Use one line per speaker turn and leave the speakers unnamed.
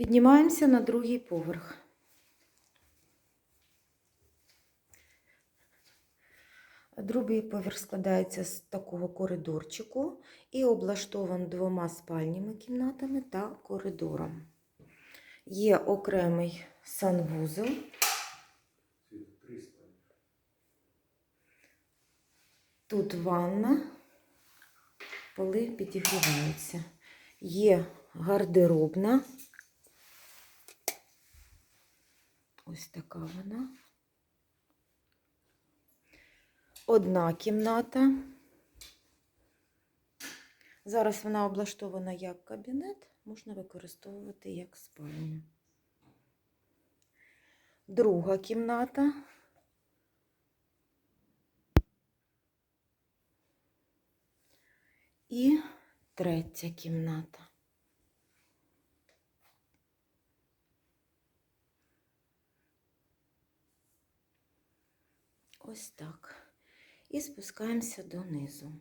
Піднімаємося на другий поверх. Другий поверх складається з такого коридорчику і облаштований двома спальніми кімнатами та коридором. Є окремий санвузол. Тут ванна, поли підігріваються. Є гардеробна. Ось така вона. Одна кімната. Зараз вона облаштована як кабінет, можна використовувати як спальню. Друга кімната. І третя кімната. Ось так. І спускаємося донизу.